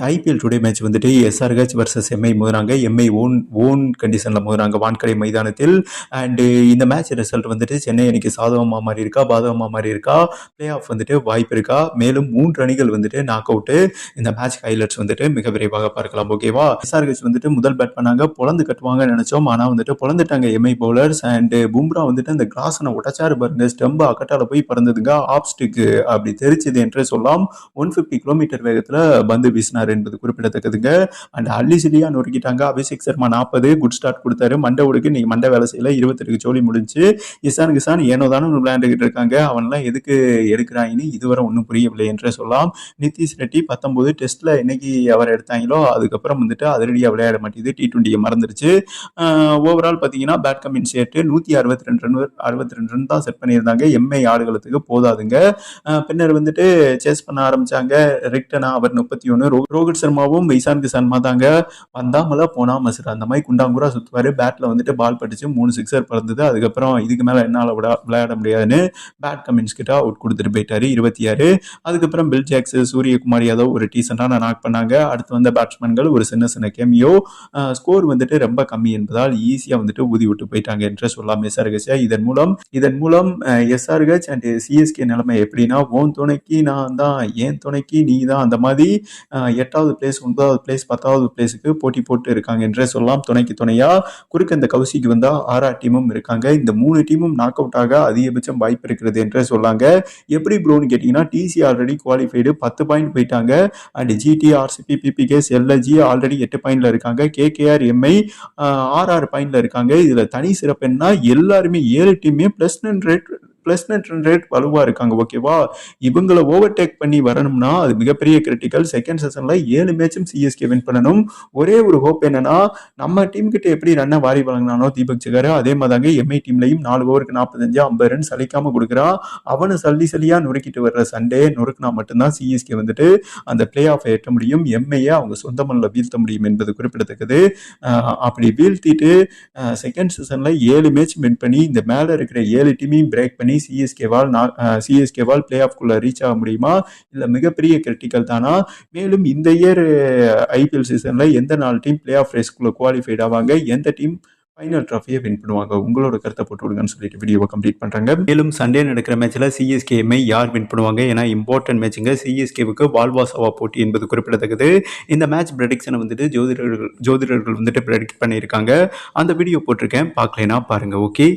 IPL today match வந்துட்டு SRH versus MI மோதுறாங்க. MI own own கண்டிஷனில் மோதுறாங்க. வான்கடை மைதானத்தில். அண்டு இந்த மேட்ச் ரிசல்ட் வந்துட்டு சென்னை அன்னைக்கு சாதகமாக மாறி இருக்கா? பாதகமாக மாறி இருக்கா? பிளே ஆஃப் வந்துட்டு வாய்ப்பு இருக்கா? மேலும் மூன்று அணிகள் வந்துட்டு நாக் அவுட்டு இந்த மேட்ச் ஹைலைட்ஸ் வந்துட்டு மிக விரைவாக பார்க்கலாம். ஓகேவா எஸ்ஆர்ஹெச் வந்துட்டு முதல் பேட் பண்ணாங்க. பொழந்து கட்டுவாங்கன்னு நினச்சோம். ஆனால் வந்துட்டு பொழந்துட்டாங்க எம்ஐ பவுலர்ஸ் அண்டு பும்ரா வந்துட்டு அந்த கிராஸனை உடச்சாரு பாருங்க. ஸ்டெம்பு அக்கட்டால போய் பறந்ததுங்க. ஆப் ஸ்டிக்கு அப்படி தெரிச்சது என்று சொல்லலாம். ஒன் ஃபிஃப்டி கிலோமீட்டர் வேகத்தில் பந்து வீசினார் என்பது குறிப்பிடத்தக்கதுங்க. அண்ட் அள்ளி சிலியா நொறுக்கிட்டாங்க அபிஷேக் சர்மா நாற்பது குட் ஸ்டார்ட் கொடுத்தாரு. மண்டவுடுக்கு நீங்க மண்டை வேலை செய்யல. இருபத்தெட்டுக்கு ஜோலி முடிஞ்சு. இசான் கிசான் ஏனோ தானே விளையாண்டுகிட்டு இருக்காங்க. அவன்லாம் எதுக்கு எடுக்கிறாங்கன்னு இதுவரை ஒன்றும் புரியவில்லை என்றே சொல்லலாம். நிதிஷ் ரெட்டி பத்தொன்பது டெஸ்ட்டில் என்னைக்கு அவர் எடுத்தாங்களோ அதுக்கப்புறம் வந்துட்டு அதிரடியாக விளையாட மாட்டேங்குது. டி டுவெண்ட்டியை மறந்துருச்சு. ஓவரால் பார்த்தீங்கன்னா பேட் கமின் சேர்த்து நூற்றி அறுபத்தி ரெண்டு ரன் அறுபத்தி ரெண்டு ரன் தான் செட் பண்ணியிருந்தாங்க. எம்ஐ ஆடுகளத்துக்கு போதாதுங்க. பின்னர் வந்துட்டு சேஸ் பண்ண ஆரம்பிச்சாங்க. ரிக்டனா அவர் முப்பத்தி ஒன்று ரோஹித் சர்மாவும் இசான் கிசான் தாங்க வந்தாமல போனா மசுரா. அந்த மாதிரி குண்டாங்குரா சுற்றுவார் பேட்டில் வந்துட்டு பால் பட்டுச்சு. மூணு சிக்ஸர் பறந்தது. அதுக்கப்புறம் இதுக்கு மேலே என்னால் விட விளையாட முடியாதுன்னு பேட் கமின்ஸ் கிட்ட அவுட் கொடுத்துட்டு போயிட்டாரு இருபத்தி ஆறு. அதுக்கப்புறம் பில் ஜாக்ஸ் சூரியகுமார் யாதவ் ஒரு டீசெண்டான நாக் பண்ணாங்க. அடுத்து வந்த பேட்ஸ்மேன்கள் ஒரு சின்ன சின்ன கேமியோ ஸ்கோர் வந்துட்டு ரொம்ப கம்மி என்பதால் ஈஸியாக வந்துட்டு ஊதி விட்டு போயிட்டாங்க என்று சொல்லலாம் எஸ்ஆர்ஹெச் இதன் மூலம் இதன் மூலம் எஸ்ஆர்ஹெச் அண்ட் சிஎஸ்கே நிலைமை எப்படின்னா ஓன் துணைக்கு நான் தான் ஏன் துணைக்கு நீ தான் அந்த மாதிரி எட்டாவது பிளேஸ் ஒன்பதாவது பிளேஸ் பத்தாவது பிளேஸுக்கு போட்டி போட்டு இருக்காங்க என்றே சொல்லலாம். துணைக்கு துணையா குறுக்கு இந்த கவுசிக்கு வந்தா ஆறா டீமும் இருக்காங்க. இந்த மூணு டீமும் நாக் அவுட் ஆக அதிகபட்சம் வாய்ப்பு இருக்கிறது என்றே சொல்லாங்க. எப்படி ப்ரோன்னு கேட்டிங்கன்னா டிசி ஆல்ரெடி குவாலிஃபைடு பத்து பாயிண்ட் போயிட்டாங்க. And GT RCB PBKS LSG already எட்டு பாயிண்ட்ல இருக்காங்க. கேகேஆர் எம்ஐ ஆறு ஆறு பாயிண்ட்ல இருக்காங்க. இதுல தனி சிறப்பு என்ன எல்லாருமே ஏழு டீமே plus rate plus net run rate வலுவாக இருக்காங்க ஓகேவா இவங்களை ஓவர்டேக் பண்ணி வரணும்னா அது மிகப்பெரிய கிரிட்டிக்கல் செகண்ட் செஷனில் ஏழு மேட்சும் சிஎஸ்கே வின் பண்ணணும். ஒரே ஒரு ஹோப் என்னன்னா நம்ம டீம் கிட்ட எப்படி ரன்னை வாரி வழங்கினானோ தீபக் சிகர் அதே மாதிரிதாங்க எம்ஐ டீம்லையும் நாலு ஓவருக்கு நாற்பத்தஞ்சு ஐம்பது ரன் சலிக்காம கொடுக்குறான் அவனை சல்லி சல்லியாக நொறுக்கிட்டு வர்ற சண்டே நொறுக்கினா மட்டும்தான் சிஎஸ்கே வந்துட்டு அந்த பிளே ஆஃப் எட்ட முடியும். எம்ஐயை அவங்க சொந்த மண்ணில் வீழ்த்த முடியும் என்பது குறிப்பிடத்தக்கது. அப்படி வீழ்த்திட்டு செகண்ட் சீசனில் ஏழு மேட்ச் வின் பண்ணி இந்த மேலே இருக்கிற ஏழு டீமையும் பிரேக் பண்ணி சிஎஸ்கேவால் சிஎஸ்கேவால் பிளே ஆஃப்குள்ளே ரீச் ஆக முடியுமா? இல்லை மிகப்பெரிய கிரிட்டிக்கல் தானா? மேலும் இந்த இயர் ஐபிஎல் சீசனில் எந்த நாலு டீம் பிளே ஆஃப் ரேஸ்க்குள்ளே குவாலிஃபைட் ஆவாங்க? எந்த டீம் ஃபைனல் ட்ராஃபியை வின் பண்ணுவாங்க? உங்களோட கருத்தை போட்டு விடுங்கன்னு சொல்லிட்டு வீடியோவை கம்ப்ளீட் பண்ணுறாங்க மேலும் சண்டே நடக்கிற மேட்ச்சில் சிஎஸ்கேஎம்ஐ யார் வின் பண்ணுவாங்க? ஏன்னா இம்பார்ட்டன்ட் மேட்சுங்க சிஎஸ்கேவுக்கு வால்வாசவா போட்டி என்பது குறிப்பிடத்தக்கது. இந்த மேட்ச் ப்ரெடிக்ஷனை வந்துட்டு ஜோதிடர்கள் ஜோதிடர்கள் வந்துட்டு ப்ரெடிக்ட் பண்ணியிருக்காங்க. அந்த வீடியோ போட்டிருக்கேன். பார்க்கலைன்னா பாருங்கள் ஓகே